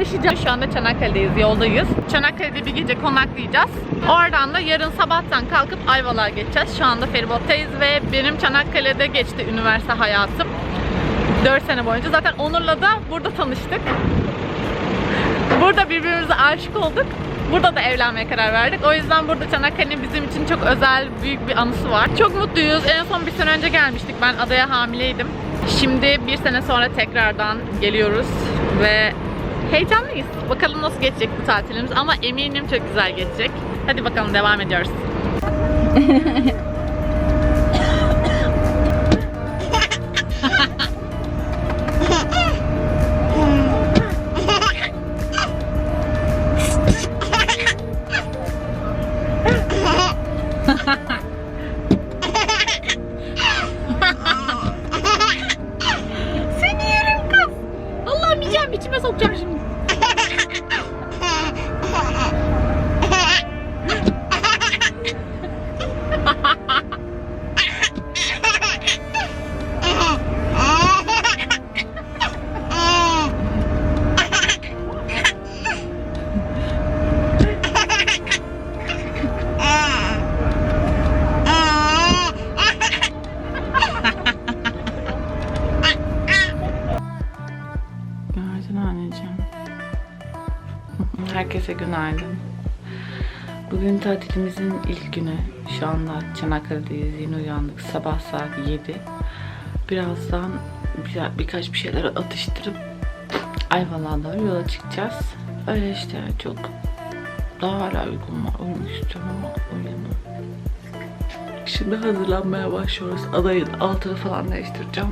paylaşacağım. Şu anda Çanakkale'deyiz, yoldayız. Çanakkale'de bir gece konaklayacağız. Oradan da yarın sabahtan kalkıp Ayvalık'a geçeceğiz. Şu anda feribottayız ve benim Çanakkale'de geçti üniversite hayatım. 4 sene boyunca. Zaten Onur'la da burada tanıştık. Burada birbirimize aşık olduk. Burada da evlenmeye karar verdik. O yüzden burada Çanakkale'nin bizim için çok özel, büyük bir anısı var. Çok mutluyuz. En son bir sene önce gelmiştik. Ben adaya hamileydim. Şimdi bir sene sonra tekrardan geliyoruz ve heyecanlıyız. Bakalım nasıl geçecek bu tatilimiz ama eminim çok güzel geçecek. Hadi bakalım devam ediyoruz. Günaydın anneciğim. Herkese günaydın. Bugün tatilimizin ilk günü. Şu anda Çanakkale'deyiz. Yeni uyandık. Sabah saat 7. Birazdan bir, birkaç bir şeyler atıştırıp Ayvalık'a doğru yola çıkacağız. Öyle işte çok daha hala uykum var. Uyumak istiyorum ama uyuyamam. Şimdi hazırlanmaya başlıyoruz. Adayın altını falan değiştireceğim.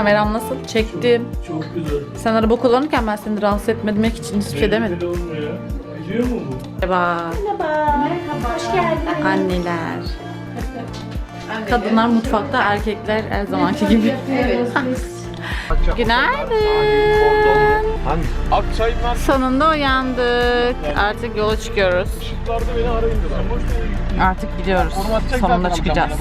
Kameram nasıl? Çektim. Çok güzel. Sen araba kullanırken ben seni rahatsız etmemek için hiçbir şey demedim. Biliyor mu bu? Merhaba. Merhaba, hoş geldin. Anneler. Kadınlar mutfakta, erkekler her zamanki gibi. Günaydın. Hangi? Akçay. Sonunda uyandık. Artık yola çıkıyoruz. Işıklarda beni arayın diyorlar. Artık gidiyoruz. Sonunda çıkacağız.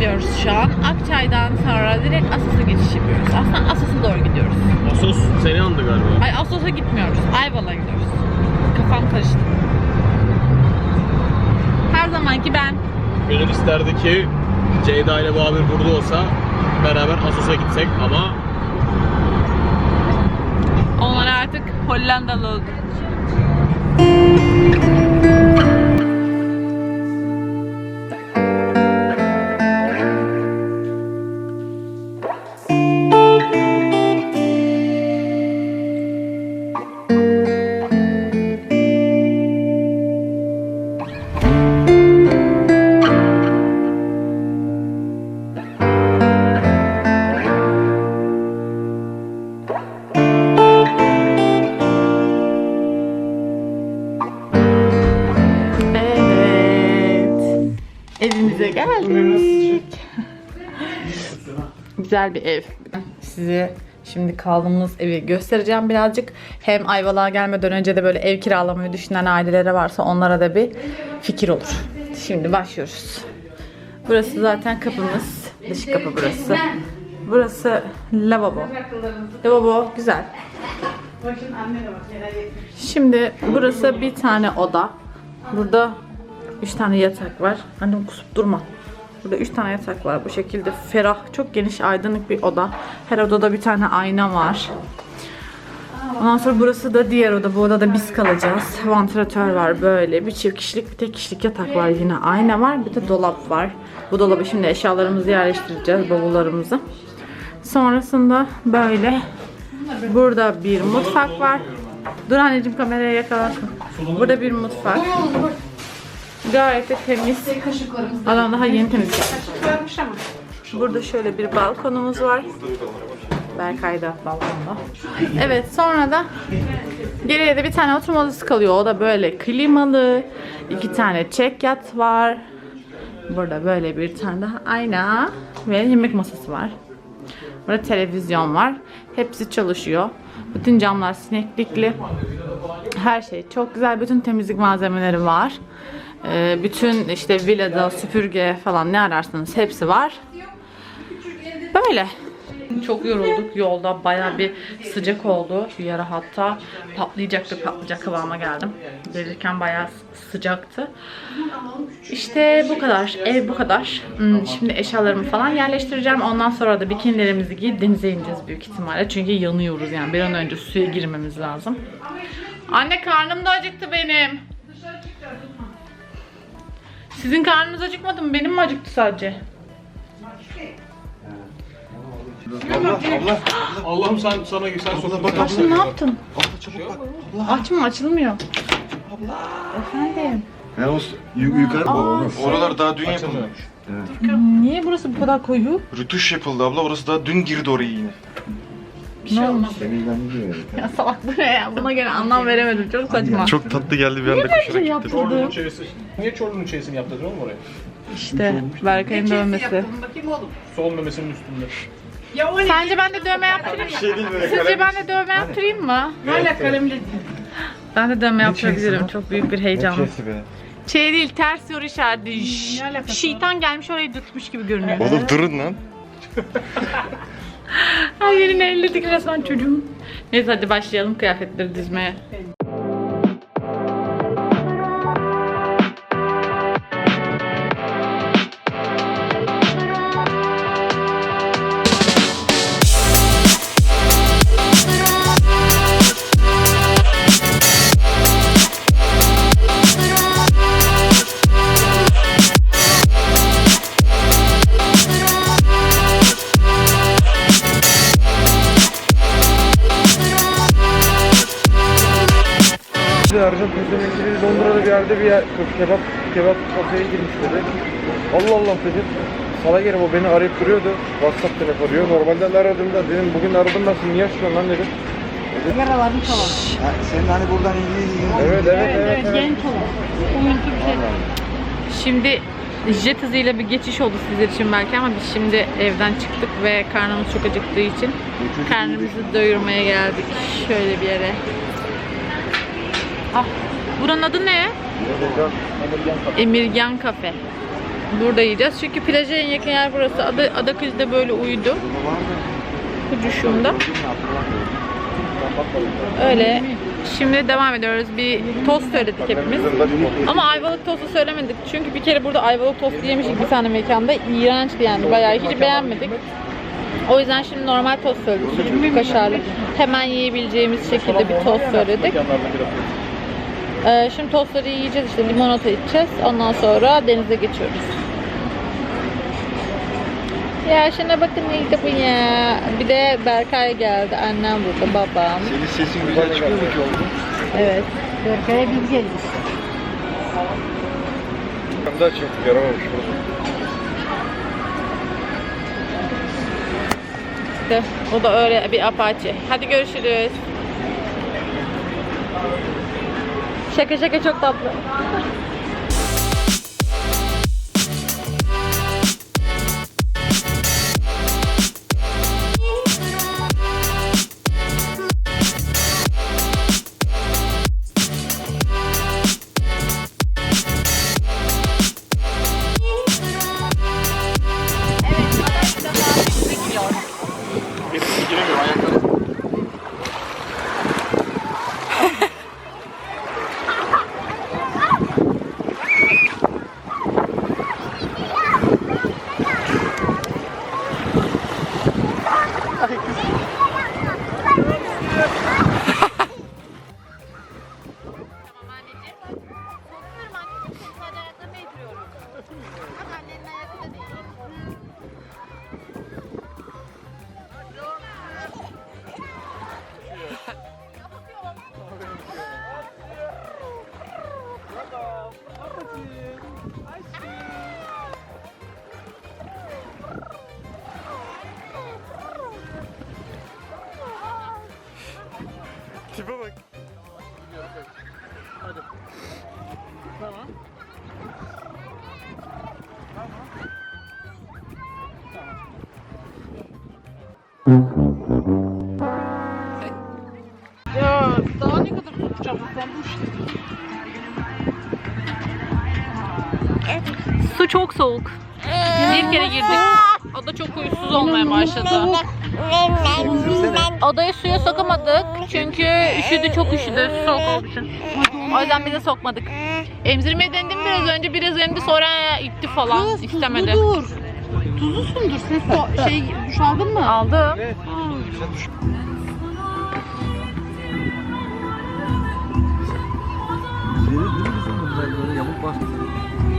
Gidiyoruz şu an. Akçay'dan sonra direkt Asos'a geçiş yapıyoruz. Aslında Asos'a doğru gidiyoruz. Asos seni andı galiba. Ay Asos'a gitmiyoruz. Ayvalık'a gidiyoruz. Kafam karıştı. Her zamanki ben. Gönül isterdi ki Ceyda ile Babür burada olsa beraber Asos'a gitsek ama Onlar artık Hollandalı oldu. Güzel bir ev. Size şimdi kaldığımız evi göstereceğim birazcık. Hem Ayvalık'a gelmeden önce de böyle ev kiralamayı düşünen ailelere varsa onlara da bir fikir olur. Şimdi başlıyoruz. Burası zaten kapımız. Dış kapı burası. Burası lavabo. Lavabo güzel. Şimdi burası bir tane oda. Burada üç tane yatak var. Annem kusup durma. Burada üç tane yatak var. Bu şekilde ferah, çok geniş, aydınlık bir oda. Her odada bir tane ayna var. Ondan sonra burası da diğer oda. Bu odada biz kalacağız. Vantilatör var böyle. Bir çift kişilik, bir tek kişilik yatak var yine. Ayna var, bir de dolap var. Bu dolabı şimdi eşyalarımızı yerleştireceğiz, bavullarımızı. Sonrasında böyle burada bir mutfak var. Dur anneciğim kameraya yakalasın. Burada bir mutfak. Gayet de temiz. Adam daha yeni temizlemiş. Burada şöyle bir balkonumuz var. Berkay da balkonda. Evet sonra da geriye de bir tane oturma odası kalıyor. O da böyle klimalı. iki tane çek yat var. Burada böyle bir tane daha ayna ve yemek masası var. Burada televizyon var. Hepsi çalışıyor. Bütün camlar sineklikli. Her şey çok güzel. Bütün temizlik malzemeleri var. Ee, bütün işte villada süpürge falan ne ararsanız hepsi var. Böyle. Çok yorulduk yolda. Baya bir sıcak oldu. Bir ara hatta patlayacaktı. Patlayacak kıvama geldim. Gelirken bayağı sıcaktı. İşte bu kadar. Ev bu kadar. Hmm, Şimdi eşyalarımı falan yerleştireceğim. Ondan sonra da bikinilerimizi giyip denize ineceğiz büyük ihtimalle. Çünkü yanıyoruz yani. Bir an önce suya girmemiz lazım. Anne karnım da acıktı benim. Sizin karnınız acıkmadı mı? Benim mi acıktı sadece? Allah'ım sen sana sen sokun. bak, Aşkım ne yaptın? Abla çabuk bak. Aç mı? Açılmıyor. Efendim? Ya o s- yu- yukarı Aa, Oralar daha dün yapıldı. Açılmıyormuş. Niye burası bu kadar koyu? Rütuş yapıldı abla. Orası daha dün girdi oraya yine. Ne olmuş? Ya salak bu ne ya? Buna göre anlam veremedim. Çok saçma. Çok tatlı geldi bir anda şey koşarak gitti. Çorlu'nun çeyisi. Niye Çorlu'nun çeyisini yaptırdın oğlum oraya? İşte Berkay'ın dövmesi. Sol memesinin üstünde. Sence ben de dövme yaptırayım mı? Şey değil Sizce ben de dövme yaptırayım mı? Hala kalemli. Ben de dövme yaptırabilirim. Çok büyük bir heyecan. Kesi be. Şey değil, ters yor işareti. Şşş. Şeytan gelmiş orayı dürtmüş gibi görünüyor. Oğlum durun lan. Her yerini elledik resmen çocuğun. Neyse hadi başlayalım kıyafetleri dizmeye. Ercan bir Londra'da bir yerde bir yer, kebap kebap kafeye girmişleri. Allah Allah dedim. Salak herif o beni arayıp duruyordu. WhatsApp telefonu arıyor. Normalde de aradığımda dedim bugün aradım nasıl niye açmıyorsun lan dedim. Ha, senin hani buradan ilgili ilgili. Evet evet evet. evet. Genç olan. Oyuncu bir şey. Şimdi jet hızıyla bir geçiş oldu sizler için belki ama biz şimdi evden çıktık ve karnımız çok acıktığı için karnımızı doyurmaya geldik şöyle bir yere. Ah, buranın adı ne? Emirgan Kafe. Burada yiyeceğiz çünkü plaja en yakın yer burası. Ada, Adakız da böyle uyudu. Kucuşumda. Öyle. Şimdi devam ediyoruz. Bir tost söyledik hepimiz. Ama ayvalık tostu söylemedik. Çünkü bir kere burada ayvalık tostu yemiştik bir tane mekanda. İğrençti yani bayağı hiç beğenmedik. O yüzden şimdi normal tost söyledik. Kaşarlı. Hemen yiyebileceğimiz şekilde bir tost söyledik. Ee, şimdi tostları yiyeceğiz işte limonata içeceğiz. Ondan sonra denize geçiyoruz. Ya şuna bakın neydi bu ya. Bir de Berkay geldi. Annem burada, babam. Senin sesin güzel çıkıyor mu ki oğlum? Evet. Berkay'a biz geldik. Ben daha çok yaramamış burada. İşte o da öyle bir apache. Hadi görüşürüz. Şaka şaka çok tatlı. Tipe bak. Hadi. Tamam. Ya daha ne kadar tutacağım ben bu işte. Su çok soğuk. Bir kere girdik. O da çok huysuz olmaya başladı. Odayı suya sokamadık çünkü üşüdü çok üşüdü soğuk olduğu için. O yüzden bize sokmadık. Emzirmeye denedim biraz önce biraz emdi sonra itti falan istemedi. Dur. Tuzlusundur. Sen so- şey duş aldın mı? Aldım.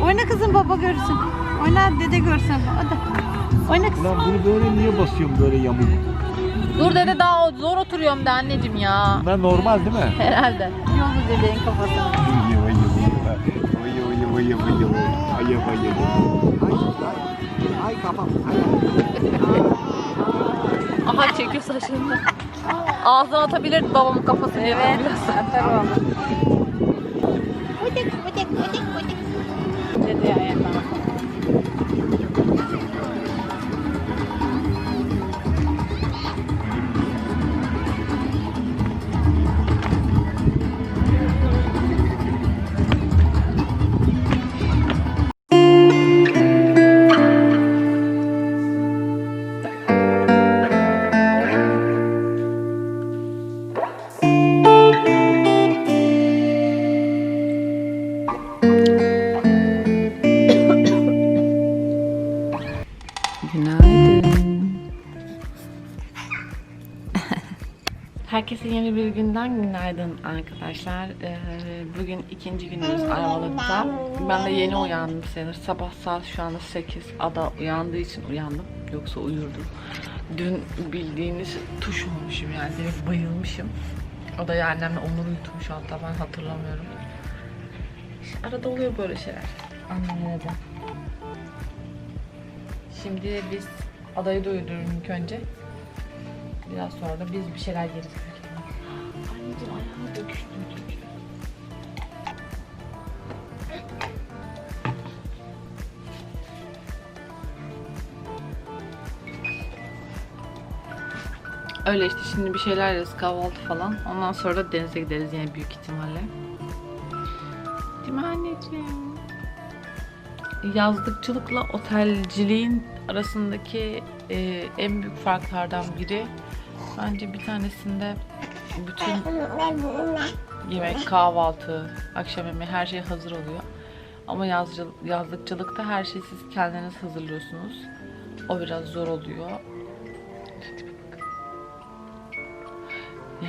Oyna kızım baba görsün. Oyna dede görsün. Hadi. Oyna kızım. Lan bunu böyle niye basıyorum böyle yamuk? Dur dede daha zor oturuyorum de anneciğim ya. Bunlar normal değil mi? Herhalde. Yolu dedeğin kafasına. Ay ay. Ay kafam. Aha çekiyor saçlarını. Ağzına atabilir babamın kafasını. Evet. Atar onu. Bıdık bıdık bıdık bıdık. Yeni bir günden günaydın arkadaşlar. Ee, bugün ikinci günümüz Ayvalık'ta. Ben de yeni uyandım sayılır. Sabah saat şu anda 8. Ada uyandığı için uyandım. Yoksa uyurdum. Dün bildiğiniz tuş olmuşum yani. Direkt bayılmışım. O da annemle Onur uyutmuş hatta ben hatırlamıyorum. İşte arada oluyor böyle şeyler. Annemle de. Şimdi biz adayı da uyudurum ilk önce. Biraz sonra da biz bir şeyler yeriz. Öyle işte şimdi bir şeyler yeriz kahvaltı falan. Ondan sonra da denize gideriz yine büyük ihtimalle. Değil mi anneciğim? yazlıkçılıkla otelciliğin arasındaki e, en büyük farklardan biri bence bir tanesinde bütün yemek, kahvaltı, akşam yemeği her şey hazır oluyor. Ama yazcı, yazlıkçılıkta her şeyi siz kendiniz hazırlıyorsunuz. O biraz zor oluyor.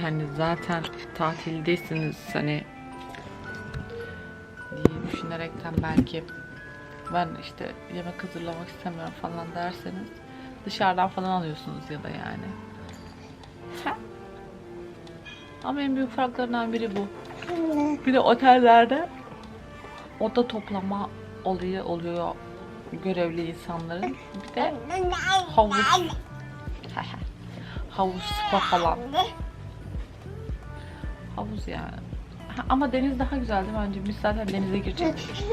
Yani zaten tatildesiniz hani diye düşünerekten belki ben işte yemek hazırlamak istemiyorum falan derseniz dışarıdan falan alıyorsunuz ya da yani. Ama en büyük farklarından biri bu. Bir de otellerde oda toplama olayı oluyor görevli insanların. Bir de havuz. havuz spa falan. Havuz yani. Ha, Ama deniz daha güzeldi bence. Biz zaten denize girecektik.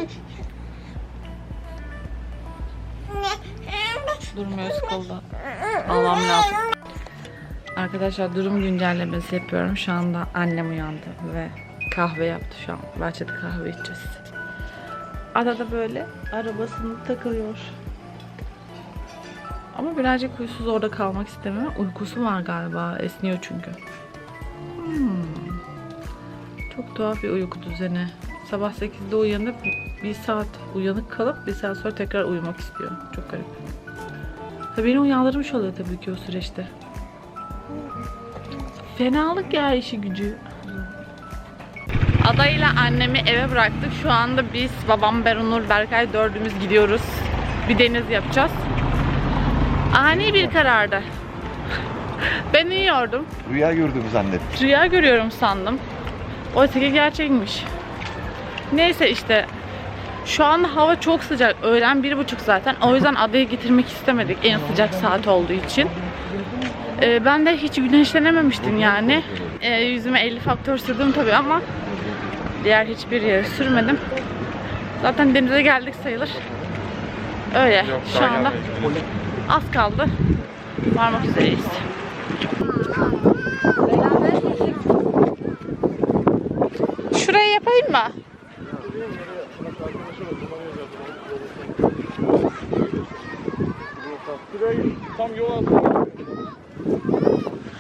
Durmuyor sıkıldı. Almam lazım. Arkadaşlar durum güncellemesi yapıyorum. Şu anda annem uyandı ve kahve yaptı şu an. Bahçede kahve içeceğiz. Arada böyle arabasını takılıyor. Ama birazcık huysuz orada kalmak istemiyor. Uykusu var galiba. Esniyor çünkü. Hmm. Çok tuhaf bir uyku düzeni. Sabah 8'de uyanıp bir saat uyanık kalıp bir saat sonra tekrar uyumak istiyor. Çok garip. Tabii beni uyandırmış oluyor tabii ki o süreçte. Fenalık ya işi gücü. Adayla annemi eve bıraktık. Şu anda biz babam Berunur Berkay dördümüz gidiyoruz. Bir deniz yapacağız. Ani bir karardı. Ben uyuyordum. Rüya gördüm zannettim. Rüya görüyorum sandım. Oysa ki gerçekmiş. Neyse işte şu an hava çok sıcak. Öğlen bir buçuk zaten. O yüzden adaya getirmek istemedik en sıcak saat olduğu için. Ee, ben de hiç güneşlenememiştim yani. e, yüzüme 50 faktör sürdüm tabii ama diğer hiçbir yere sürmedim. Zaten denize geldik sayılır. Öyle. Yok, Şu anda az kaldı. Varmak üzereyiz. Mı? Tam yol.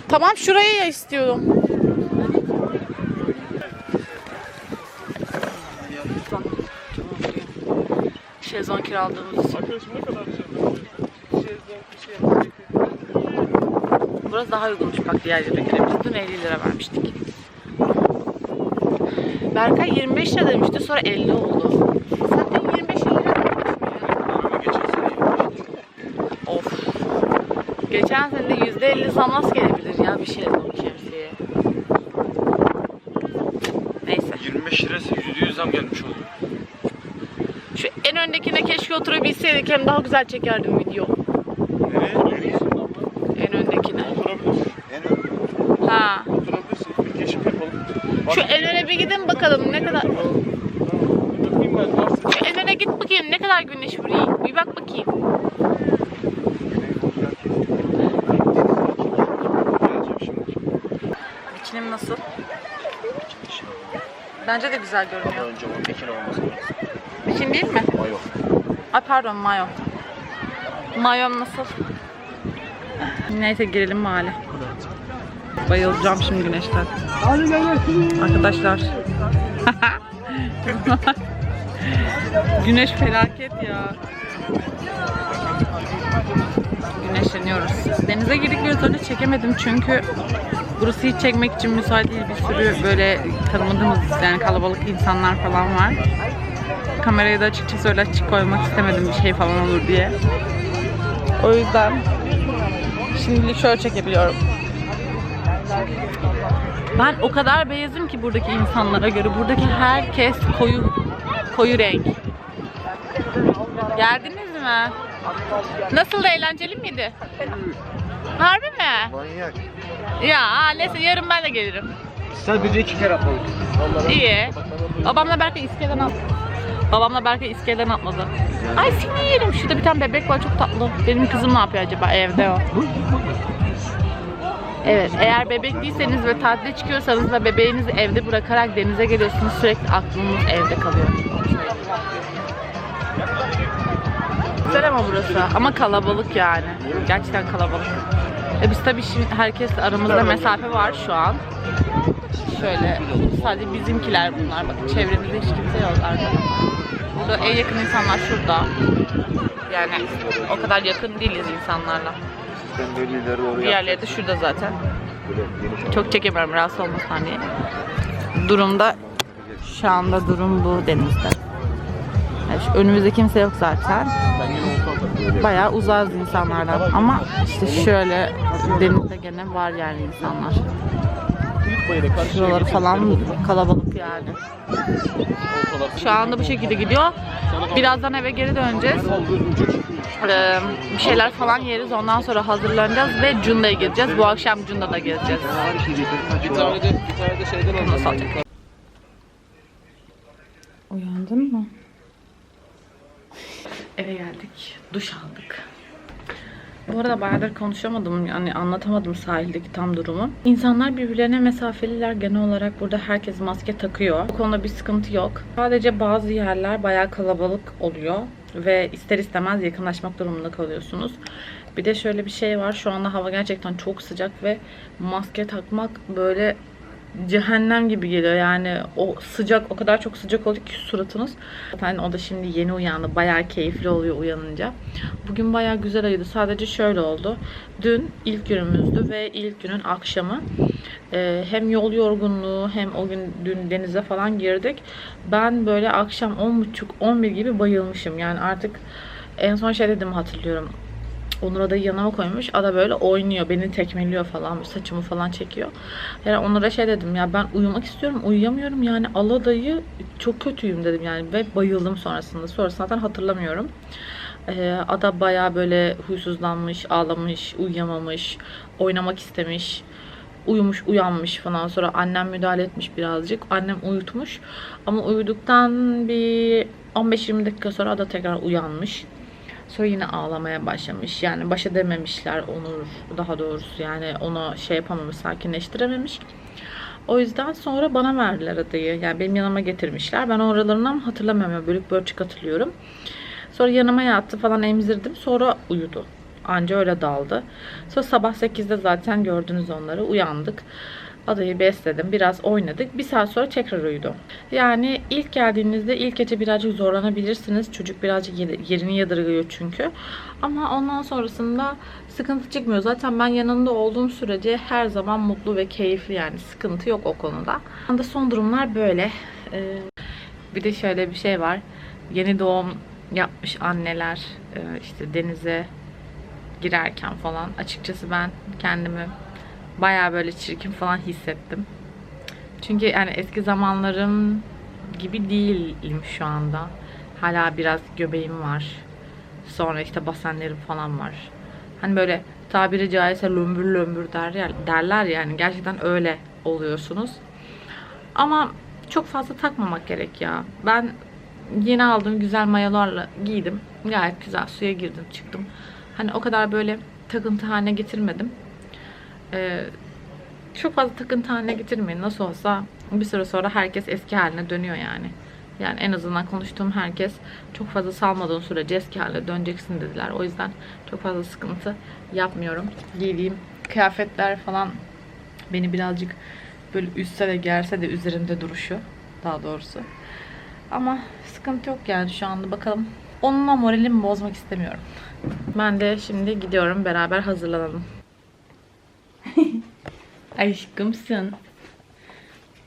Tamam şurayı ya istiyorum. Şezlong kiraladığımız için. Arkadaşım ne kadar güzel. Burası daha uygunmuş bak diğer yere göre. Biz dün 50 lira vermiştik. Berkay 25 lira demişti sonra 50 oldu. Zaten 25 lira Of. Geçen sene de %50 zam nasıl gelebilir ya bir şey bu şemsiye. Neyse. 25 lirası %100 zam gelmiş oldu. Şu en öndekine keşke oturabilseydik hem daha güzel çekerdim video. Nereye? En öndekine. Oturabilir. Ha. Oturabilirsin. Keşif yapalım. Şu en öne bir gidin bakalım ne kadar. Bakayım ben. Nasıl? Şu en öne git bakayım ne kadar güneş vuruyor. Bir bak bakayım. Bikinim nasıl? Bence de güzel görünüyor. Önce o Pekin olması lazım. Bikini değil mi? Mayo. Ay pardon mayo. Mayom nasıl? Neyse girelim mahalle. Bayılacağım şimdi güneşten. Arkadaşlar. Güneş felaket ya. Güneşleniyoruz. Denize girdik biraz önce çekemedim çünkü burası hiç çekmek için müsait değil. Bir sürü böyle tanımadığımız yani kalabalık insanlar falan var. Kamerayı da açıkçası öyle açık koymak istemedim bir şey falan olur diye. O yüzden şimdilik şöyle çekebiliyorum. Ben o kadar beyazım ki buradaki insanlara göre. Buradaki herkes koyu koyu renk. Geldiniz mi? Nasıl eğlenceli miydi? Harbi mi? Manyak. Ya neyse yarın ben de gelirim. Sadece iki kere atladık. İyi. Babamla Berkay iskeleden at. Babamla Berkay iskeleden atladı. Ay seni yerim. Şurada bir tane bebek var çok tatlı. Benim kızım ne yapıyor acaba evde o? Evet eğer bebek değilseniz ve tatile çıkıyorsanız ve bebeğinizi evde bırakarak denize geliyorsunuz sürekli aklınız evde kalıyor. Güzel ama burası ama kalabalık yani. Gerçekten kalabalık. E biz tabii şimdi herkes aramızda mesafe var şu an. Şöyle sadece bizimkiler bunlar. Bakın çevremizde hiç kimse yok arkada. Burada en yakın insanlar şurada. Yani o kadar yakın değiliz insanlarla. Sen de lider doğru Diğerleri de şurada zaten. Çok çekemiyorum rahatsız olmasın diye. Durumda şu anda durum bu denizde. Yani şu önümüzde kimse yok zaten. Ben. Bayağı uzağız insanlardan. Ama işte şöyle denizde gene var yani insanlar. Şuraları falan kalabalık yani. Şu anda bu şekilde gidiyor. Birazdan eve geri döneceğiz. Ee, bir şeyler falan yeriz. Ondan sonra hazırlanacağız ve Cunda'ya gideceğiz. Bu akşam Cunda'da gezeceğiz. Bir tane de, bir tane de şeyden? Uyandın mı? Eve geldik. Duş aldık. Bu arada bayağıdır konuşamadım yani anlatamadım sahildeki tam durumu. İnsanlar birbirlerine mesafeliler genel olarak burada herkes maske takıyor. Bu konuda bir sıkıntı yok. Sadece bazı yerler bayağı kalabalık oluyor ve ister istemez yakınlaşmak durumunda kalıyorsunuz. Bir de şöyle bir şey var. Şu anda hava gerçekten çok sıcak ve maske takmak böyle cehennem gibi geliyor yani o sıcak o kadar çok sıcak oluyor ki suratınız. Zaten o da şimdi yeni uyandı. Bayağı keyifli oluyor uyanınca. Bugün bayağı güzel ayıydı. Sadece şöyle oldu. Dün ilk günümüzdü ve ilk günün akşamı e, hem yol yorgunluğu hem o gün dün denize falan girdik. Ben böyle akşam 10.30-11 gibi bayılmışım. Yani artık en son şey dedim hatırlıyorum. Onur adayı yanıma koymuş. Ada böyle oynuyor. Beni tekmeliyor falan. Saçımı falan çekiyor. Yani Onur'a şey dedim ya ben uyumak istiyorum. Uyuyamıyorum. Yani al adayı çok kötüyüm dedim yani. Ve bayıldım sonrasında. Sonrasında zaten hatırlamıyorum. Ee, Ada baya böyle huysuzlanmış, ağlamış, uyuyamamış, oynamak istemiş. uyumuş uyanmış falan sonra annem müdahale etmiş birazcık. Annem uyutmuş ama uyuduktan bir 15-20 dakika sonra da tekrar uyanmış. Sonra yine ağlamaya başlamış. Yani baş edememişler Onur daha doğrusu yani onu şey yapamamış, sakinleştirememiş. O yüzden sonra bana verdiler adayı. Yani benim yanıma getirmişler. Ben oralarını ama hatırlamıyorum. Bölük bölçük hatırlıyorum. Sonra yanıma yattı falan emzirdim. Sonra uyudu. Anca öyle daldı. Sonra sabah 8'de zaten gördünüz onları. Uyandık. Adayı besledim. Biraz oynadık. Bir saat sonra tekrar uyudu. Yani ilk geldiğinizde ilk gece birazcık zorlanabilirsiniz. Çocuk birazcık yerini yadırgıyor çünkü. Ama ondan sonrasında sıkıntı çıkmıyor. Zaten ben yanında olduğum sürece her zaman mutlu ve keyifli yani sıkıntı yok o konuda. Anda son durumlar böyle. Ee, bir de şöyle bir şey var. Yeni doğum yapmış anneler e, işte denize girerken falan açıkçası ben kendimi baya böyle çirkin falan hissettim. Çünkü yani eski zamanlarım gibi değilim şu anda. Hala biraz göbeğim var. Sonra işte basenlerim falan var. Hani böyle tabiri caizse lömbür lömbür der ya, derler yani gerçekten öyle oluyorsunuz. Ama çok fazla takmamak gerek ya. Ben yeni aldığım güzel mayolarla giydim. Gayet güzel suya girdim çıktım. Hani o kadar böyle takıntı haline getirmedim. Ee, çok fazla takıntı haline getirmeyin. Nasıl olsa bir süre sonra herkes eski haline dönüyor yani. Yani en azından konuştuğum herkes çok fazla salmadığın sürece eski haline döneceksin dediler. O yüzden çok fazla sıkıntı yapmıyorum. Giydiğim kıyafetler falan beni birazcık böyle üstse de gelse de üzerinde duruşu daha doğrusu. Ama sıkıntı yok yani şu anda bakalım. Onunla moralimi bozmak istemiyorum. Ben de şimdi gidiyorum beraber hazırlanalım. Aşkımsın.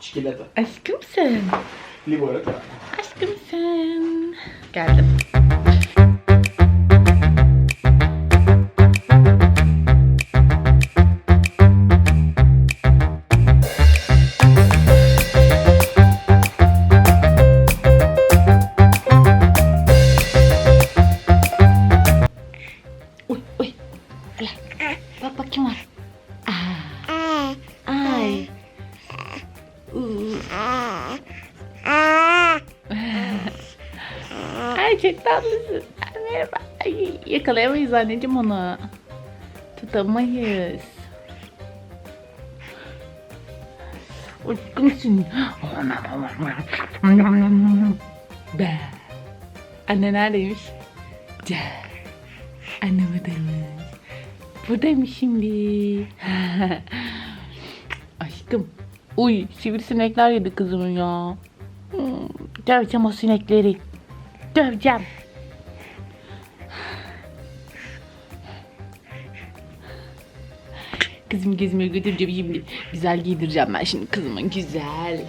Çikolata. Aşkımsın. Limonata. Aşkımsın. Geldim. Yakalayamayız anneciğim onu. Tutamayız. Uçkumsun. Be. Anne neredeymiş? Ce. Anne buradaymış. Buradaymış şimdi. Aşkım. Uy sivrisinekler yedi kızımın ya. Hmm, Döveceğim o sinekleri. Döveceğim. Kızım gezmeye götüreceğim. Güzel giydireceğim ben şimdi kızıma güzel.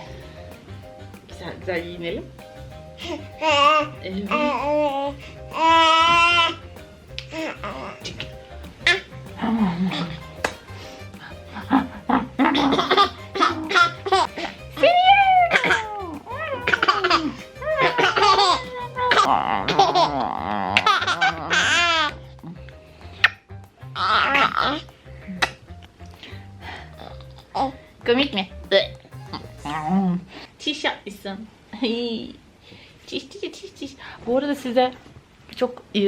Güzel güzel giyinelim. Evet. Çık. Komik Arada size çok e,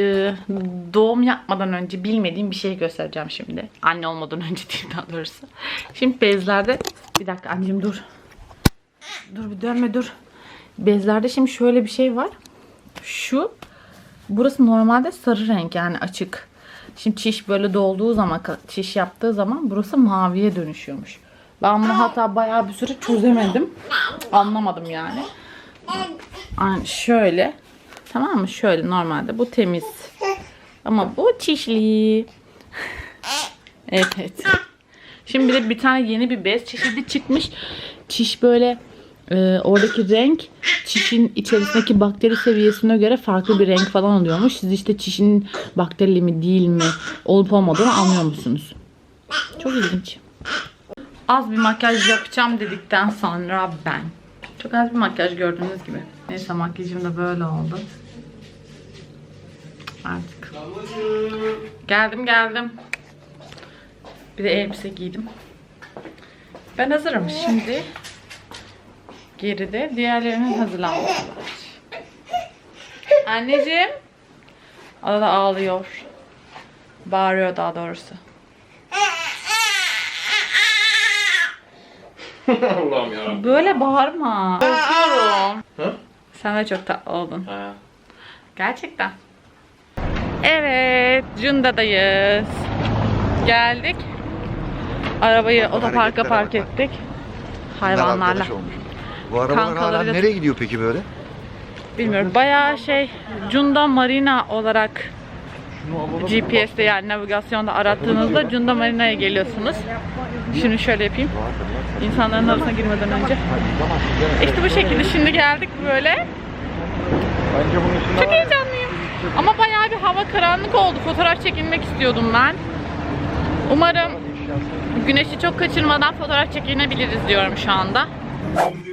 doğum yapmadan önce bilmediğim bir şey göstereceğim şimdi. Anne olmadan önce değil daha doğrusu. Şimdi bezlerde bir dakika anneciğim dur. Dur bir dönme dur. Bezlerde şimdi şöyle bir şey var. Şu burası normalde sarı renk yani açık. Şimdi çiş böyle dolduğu zaman çiş yaptığı zaman burası maviye dönüşüyormuş. Ben bunu hatta bayağı bir süre çözemedim. Anlamadım yani. Yani şöyle. Tamam mı? Şöyle normalde bu temiz. Ama bu çişli. evet. Şimdi bir de bir tane yeni bir bez çeşidi çıkmış. Çiş böyle e, oradaki renk çişin içerisindeki bakteri seviyesine göre farklı bir renk falan oluyormuş. Siz işte çişin bakterili mi değil mi olup olmadığını anlıyor musunuz? Çok ilginç. Az bir makyaj yapacağım dedikten sonra ben. Çok az bir makyaj gördüğünüz gibi. Neyse makyajım da böyle oldu. Artık. Geldim geldim. Bir de elbise giydim. Ben hazırım şimdi. Geride diğerlerinin hazırlanması var. Anneciğim. Arada ağlıyor. Bağırıyor daha doğrusu. Allah'ım yarabbim. Böyle bağırma. Korkuyorum. Sen de çok tatlı oldun. Ha. Gerçekten. Evet, Cunda'dayız. Geldik. Arabayı otoparka hareketlere park bak bak. ettik. Bunlar Hayvanlarla. arkadaş olmuş. Bu arabalar hala Kankalarıyla- nereye gidiyor peki böyle? Bilmiyorum. Bayağı şey Cunda Marina olarak GPS'te yani navigasyonda arattığınızda Cunda Marina'ya geliyorsunuz. Şunu şöyle yapayım. İnsanların arasına girmeden önce. İşte bu şekilde şimdi geldik böyle. Bence bunun heyecanlıyım. Ama bayağı bir hava karanlık oldu. Fotoğraf çekilmek istiyordum ben. Umarım güneşi çok kaçırmadan fotoğraf çekinebiliriz diyorum şu anda.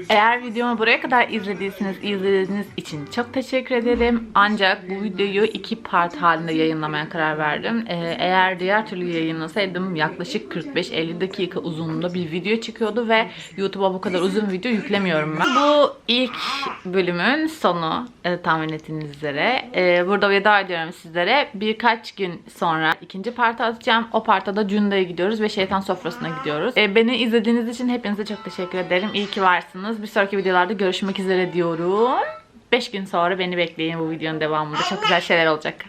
Eğer videomu buraya kadar izlediyseniz izlediğiniz için çok teşekkür ederim. Ancak bu videoyu iki part halinde yayınlamaya karar verdim. Ee, eğer diğer türlü yayınlasaydım yaklaşık 45-50 dakika uzunluğunda bir video çıkıyordu ve YouTube'a bu kadar uzun video yüklemiyorum ben. Bu ilk bölümün sonu e, tahmin ettiğiniz üzere. Ee, burada veda ediyorum sizlere. Birkaç gün sonra ikinci parti atacağım. O partta da Cunda'ya gidiyoruz ve şeytan sofrasına gidiyoruz. Ee, beni izlediğiniz için hepinize çok teşekkür ederim. İyi ki varsınız. Bir sonraki videolarda görüşmek üzere diyorum. 5 gün sonra beni bekleyin bu videonun devamında. Çok güzel şeyler olacak.